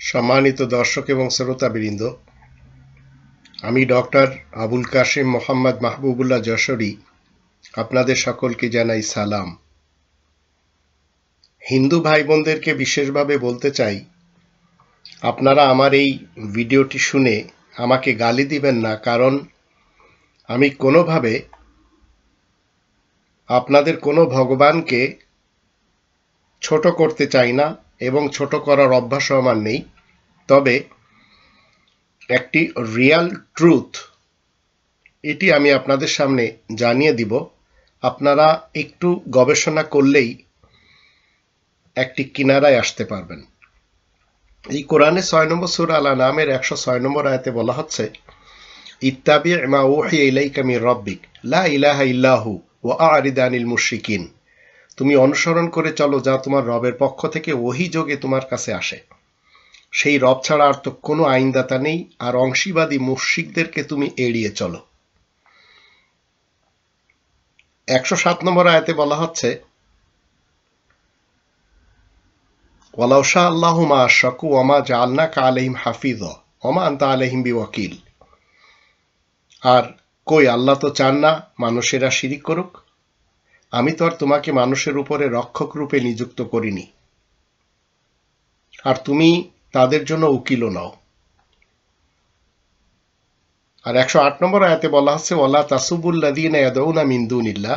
সম্মানিত দর্শক এবং শ্রোতাবৃন্দ, আমি ডক্টর আবুল কাশিম মোহাম্মদ মাহবুবুল্লাহ যশোরী আপনাদের সকলকে জানাই সালাম। হিন্দু ভাই বোনদেরকে বিশেষভাবে বলতে চাই, আপনারা আমার এই ভিডিওটি শুনে আমাকে গালি দিবেন না, কারণ আমি কোনোভাবে আপনাদের কোনো ভগবানকে ছোট করতে চাই না এবং ছোট করার অভ্যাসও আমার নেই। তবে একটি রিয়াল ট্রুথ এটি আমি আপনাদের সামনে জানিয়ে দিব। আপনারা একটু গবেষণা করলেই একটি কিনারায় আসতে পারবেন। এই কোরআনে ছয় নম্বর সুর আলা নামের একশো ছয় নম্বর আয়াতে বলা হচ্ছে, ইত্তাবি মা ওহি ইলাইকা মির রব্বিক, লা ইলাহা ইল্লাহু ওয়া আরিদানিল মুশরিকিন। তুমি অনুসরণ করে চলো যা তোমার রবের পক্ষ থেকে ওহি যোগে তোমার কাছে আসে। সেই রব ছাড়া আর তো কোনো আইনদাতা নেই, আর অংশীবাদী মুশরিকদেরকে তুমি এড়িয়ে চলো। একশো সাত নম্বর আয়াতে বলা হচ্ছে, ওয়ালাউ শাহ আল্লাহ মা আশাকু ওমা জালনা কা আলহিম হাফিজ ওমা আন্তা আলহিম বি ওয়াকিল আর কই, আল্লাহ তো চান না মানুষেরা শিরিক করুক? আমি তো আর তোমাকে মানুষের উপরে রক্ষক রূপে নিযুক্ত করিনি। আর তুমি তাদের জন্য উকিলও নাও। আর একশো আট নম্বর আয়াতে বলা হচ্ছে ওলা তাসুবুল্লাদিন ইয়াদৌনা মিন্দুনিল্লা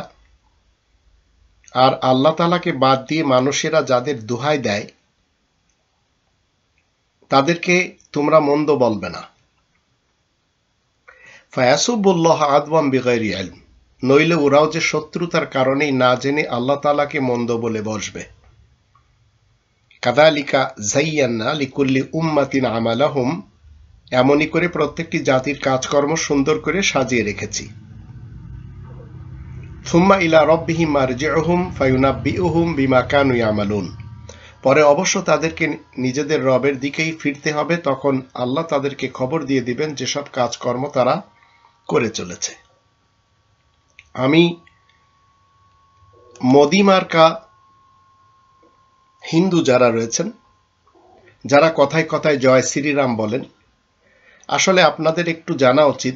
আর আল্লাহ তালাকে বাদ দিয়ে মানুষেরা যাদের দোহাই দেয়, তাদেরকে তোমরা মন্দ বলবে না। ফায়াসুবুল্লাহ আদওয়াম বিগাইরি আলম নইলে ওরাও যে শত্রুতার কারণেই না জেনে আল্লাহ তালাকে মন্দ বলে বসবে। কাদালিকা জাইয়ান্না লিকুল্লি উম্মাতিন আমালাহুম, এমনই করে প্রত্যেকটি জাতির কাজকর্ম সুন্দর করে সাজিয়ে রেখেছি। থুম্মা ইলা রব্বিহিম মারজিউহুম ফায়ুনাব্বিউহুম বিমা কানু ইয়ামালুন। পরে অবশ্য তাদেরকে নিজেদের রবের দিকেই ফিরতে হবে, তখন আল্লাহ তাদেরকে খবর দিয়ে দিবেন যেসব কাজকর্ম তারা করে চলেছে। আমি মোদি মার্কা হিন্দু যারা রয়েছেন, যারা কথায় কথায় জয় শ্রীরাম বলেন, আসলে আপনাদের একটু জানা উচিত,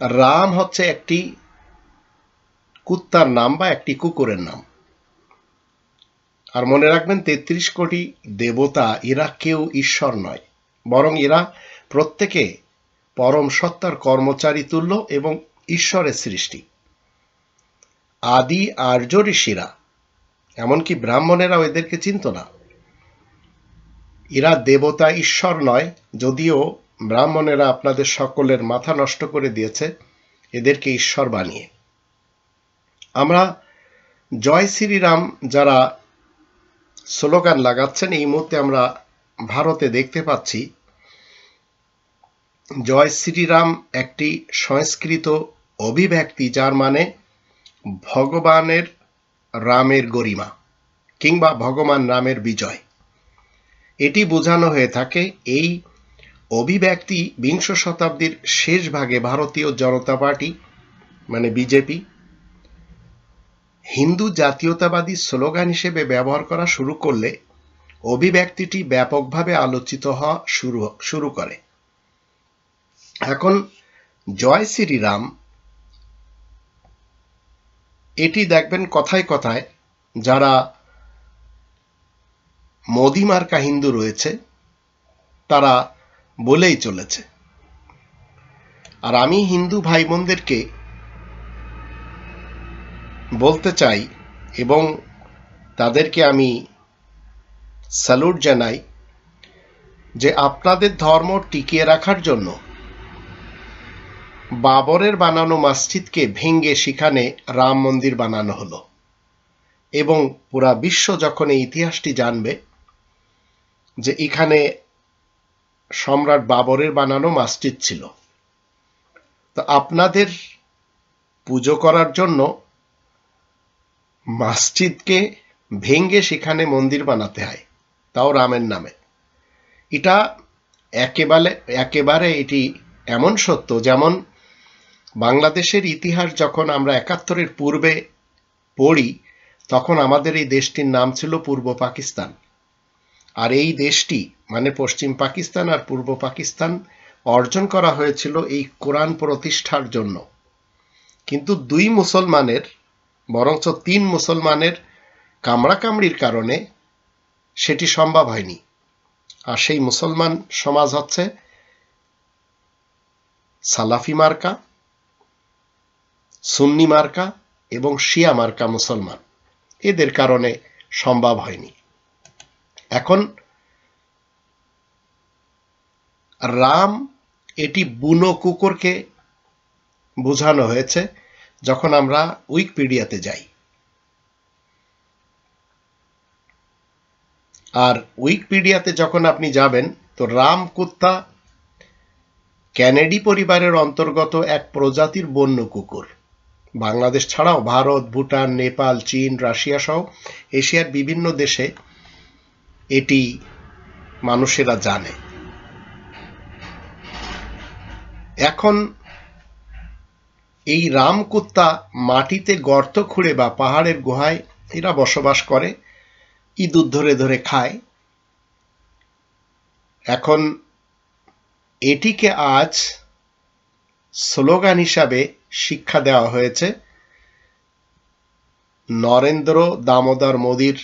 রাম হচ্ছে একটি কুত্তার নাম বা একটি কুকুরের নাম। আর মনে রাখবেন, তেত্রিশ কোটি দেবতা, এরা কেউ ঈশ্বর নয়। বরং এরা প্রত্যেকে পরম সত্তার কর্মচারী তুল্য এবং ঈশ্বরের সৃষ্টি। আদি, আর্য, ঋষিরা। এমনকি ব্রাহ্মণেরাও এদেরকে চিনত না। এরা দেবতা, ঈশ্বর নয়, যদিও ব্রাহ্মণেরা আপনাদের সকলের মাথা নষ্ট করে দিয়েছে, এদেরকে ঈশ্বর বানিয়ে। আমরা জয় শ্রীরাম যারা স্লোগান লাগাচ্ছেন, এই মুহূর্তে আমরা ভারতে দেখতে পাচ্ছি জয় শ্রীরাম একটি সংস্কৃত অভিব্যক্তি, যার মানে ভগবানের রামের গরিমা কিংবা ভগবান রামের বিজয়। এটি বোঝানো হয়ে থাকে এই অভিব্যক্তি বিংশ শতাব্দীর শেষ ভাগে ভারতীয় জনতা পার্টি মানে বিজেপি, হিন্দু জাতীয়তাবাদী স্লোগান হিসেবে ব্যবহার করা শুরু করলে অভিব্যক্তিটি ব্যাপকভাবে আলোচিত হওয়া শুরু শুরু করে। এখন জয় শ্রীরাম, এটি দেখবেন কথায় কথায় যারা মোদি মার্কা হিন্দু রয়েছে, তারা বলেই চলেছে। আর আমি হিন্দু ভাই বোনদেরকে বলতে চাই এবং তাদেরকে আমি স্যালুট জানাই যে আপনাদের ধর্ম টিকিয়ে রাখার জন্য বাবরের বানানো মসজিদকে ভেঙ্গে সেখানে রাম মন্দির বানানো হলো। এবং পুরা বিশ্ব যখন এই ইতিহাসটি জানবে, যে এখানে সম্রাট বাবরের বানানো মসজিদ ছিল। তো আপনাদের পুজো করার জন্য মসজিদকে ভেঙ্গে সেখানে মন্দির বানাতে হয়, তাও রামের নামে। এটা একেবারে একেবারে এটি এমন সত্য, যেমন বাংলাদেশের ইতিহাস যখন আমরা একাত্তরের পূর্বে পড়ি, তখন আমাদের এই দেশটির নাম ছিল পূর্ব পাকিস্তান। আর এই দেশটি মানে পশ্চিম পাকিস্তান আর পূর্ব পাকিস্তান, অর্জন করা হয়েছিল এই কোরআন প্রতিষ্ঠার জন্য। কিন্তু দুই মুসলমানের, বরঞ্চ তিন মুসলমানের কামড়াকামড়ির কারণে সেটি সম্ভব হয়নি। আর সেই মুসলমান সমাজ হচ্ছে সালাফি মার্কা সুন্নি মার্কা এবং শিয়া মার্কা মুসলমান। এদের কারণে সম্ভব হয়নি। এখন রাম এটি বুনো কুকুরকে বোঝানো হয়েছে যখন আমরা উইকিপিডিয়াতে যাই। আর উইকিপিডিয়াতে যখন আপনি যাবেন, তো রাম কুত্তা ক্যানেডি পরিবারের অন্তর্গত এক প্রজাতির বন্য কুকুর। বাংলাদেশ ছাড়াও ভারত, ভুটান, নেপাল, চীন, রাশিয়া সহ এশিয়ার বিভিন্ন দেশে এটি মানুষেরা জানে। এখন এই রামকুত্তা মাটিতে গর্ত খুঁড়ে বা পাহাড়ের গুহায় এরা বসবাস করে, ইঁদুর ধরে ধরে খায়। এখন এটিকে আজ স্লোগান হিসাবে শিক্ষা দেওয়া হয়েছে। নরেন্দ্র দামোদর মোদীর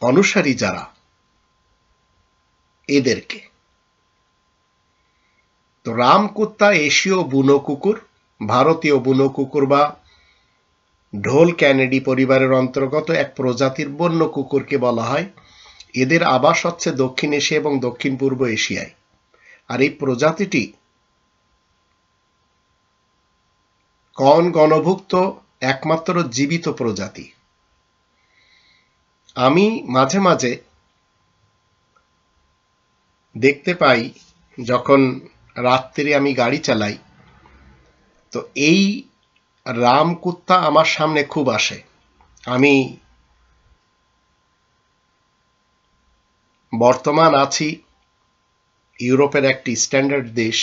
অনুসারী যারা, এদেরকে। তো রামকুত্তা এশীয় বুনো কুকুর, ভারতীয় বুনো কুকুর বা ঢোল ক্যানেডি পরিবারের অন্তর্গত এক প্রজাতির বন্য কুকুরকে বলা হয়। এদের আবাস হচ্ছে দক্ষিণ এশিয়া এবং দক্ষিণ পূর্ব এশিয়ায়। আর এই প্রজাতিটি কন গণভুক্ত একমাত্র জীবিত প্রজাতি। আমি মাঝে মাঝে দেখতে পাই যখন রাত্রে আমি গাড়ি চালাই, তো এই রাম কুত্তা আমার সামনে খুব আসে। আমি বর্তমান আছি ইউরোপের একটি স্ট্যান্ডার্ড দেশ,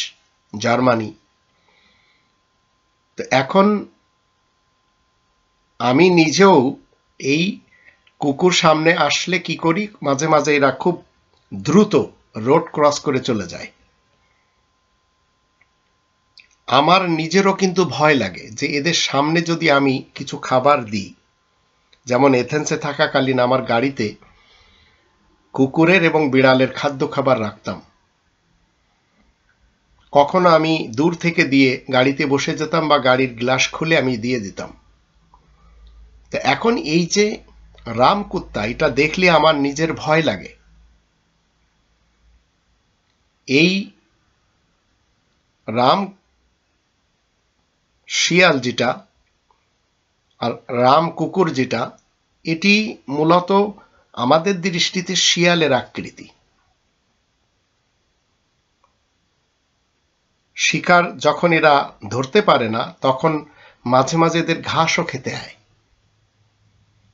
জার্মানি। তো এখন আমি নিজেও এই কুকুর সামনে আসলে কি করি, মাঝে মাঝে এরা খুব দ্রুত রোড ক্রস করে চলে যায়। আমার নিজেরও কিন্তু ভয় লাগে যে এদের সামনে যদি আমি কিছু খাবার দিই, যেমন এথেন্সে থাকাকালীন আমার গাড়িতে কুকুরের এবং বিড়ালের খাদ্য খাবার রাখতাম। কখনো আমি দূর থেকে দিয়ে গাড়িতে বসে যেতাম বা গাড়ির গ্লাস খুলে আমি দিয়ে দিতাম। তো এখন এই যে রাম কুত্তা, এটা দেখলে আমার নিজের ভয় লাগে। এই রাম শিয়াল যেটা আর রাম কুকুর যেটা, এটি মূলত আমাদের দৃষ্টিতে শিয়ালের আকৃতি। শিকার যখন এরা ধরতে পারে না, তখন মাঝে মাঝে এদের ঘাসও খেতে হয়।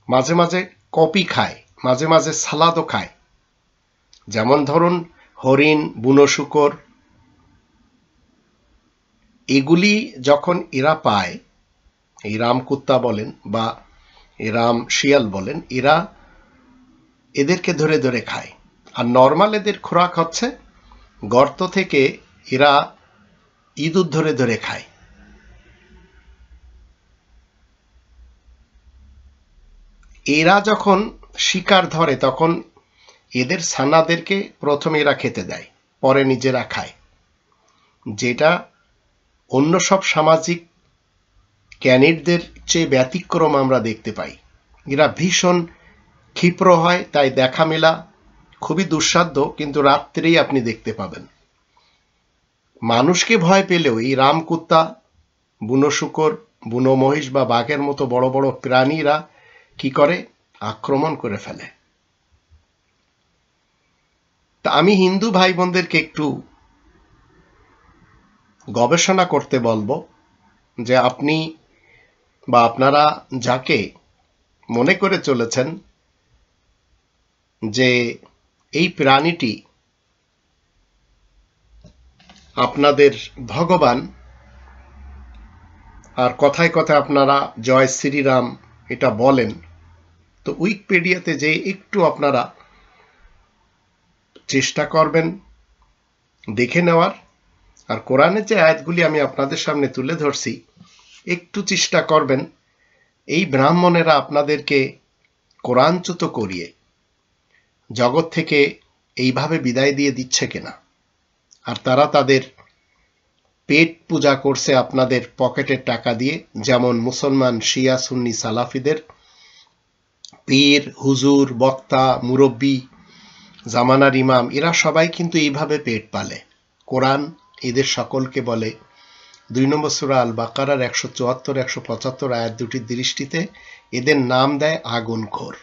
মাঝে মাঝে কপি খায়, মাঝে মাঝে সালাদও খায়। যেমন ধরুন, হরিণ, বুনো শুকর, এগুলি যখন এরা পায়, এই রাম কুত্তা বলেন বা রাম শিয়াল বলেন, এরা এদেরকে ধরে ধরে খায়। আর নর্মাল এদের খোরাক হচ্ছে, গর্ত থেকে এরা ইঁদুর ধরে ধরে খায়। এরা যখন শিকার ধরে, তখন এদের ছানাদেরকে প্রথমে এরা খেতে দেয়, পরে নিজেরা খায়। যেটা অন্য সব সামাজিক ক্যানিডদের চেয়ে ব্যতিক্রম আমরা দেখতে পাই। এরা ভীষণ ক্ষিপ্র হয়, তাই দেখা মেলা খুবই দুঃসাধ্য, কিন্তু রাত্রেই আপনি দেখতে পাবেন। মানুষকে ভয় পেলেও এই রামকুত্তা বুনো শুকর, বুনো মহিষ বা বাঘের মতো বড় বড় প্রাণীরা কি করে? আক্রমণ করে ফেলে। তা আমি হিন্দু ভাই বোনদেরকে একটু গবেষণা করতে বলব যে আপনি বা আপনারা যাকে মনে করে চলেছেন যে এই প্রাণীটি আপনাদের ভগবান। আর কথায় কথায় আপনারা জয় শ্রীরাম এটা বলেন। তো উইকিপিডিয়াতে যে একটু আপনারা চেষ্টা করবেন দেখে নেওয়ার। আর কোরআনের যে আয়াতগুলি আমি আপনাদের সামনে তুলে ধরছি, একটু চেষ্টা করবেন এই ব্রাহ্মণেরা আপনাদেরকে কোরআনচ্যুত করিয়ে জগৎ থেকে এইভাবে বিদায় দিয়ে দিচ্ছে কিনা। আর তারা তাদের পেট পূজা করছে আপনাদের পকেটের টাকা দিয়ে, যেমন মুসলমান শিয়া সুন্নি সালাফিদের। পীর, হুজুর, বক্তা, মুরব্বী, জামানার ইমাম, এরা সবাই কিন্তু এইভাবে পেট পালে। কোরআন এদের সকলকে বলে। দুই নম্বর সুরা আল বাকারার একশো চুয়াত্তর, একশো পঁচাত্তর আয়াত দুটির দৃষ্টিতে এদের নাম দেয় আগুন খোর।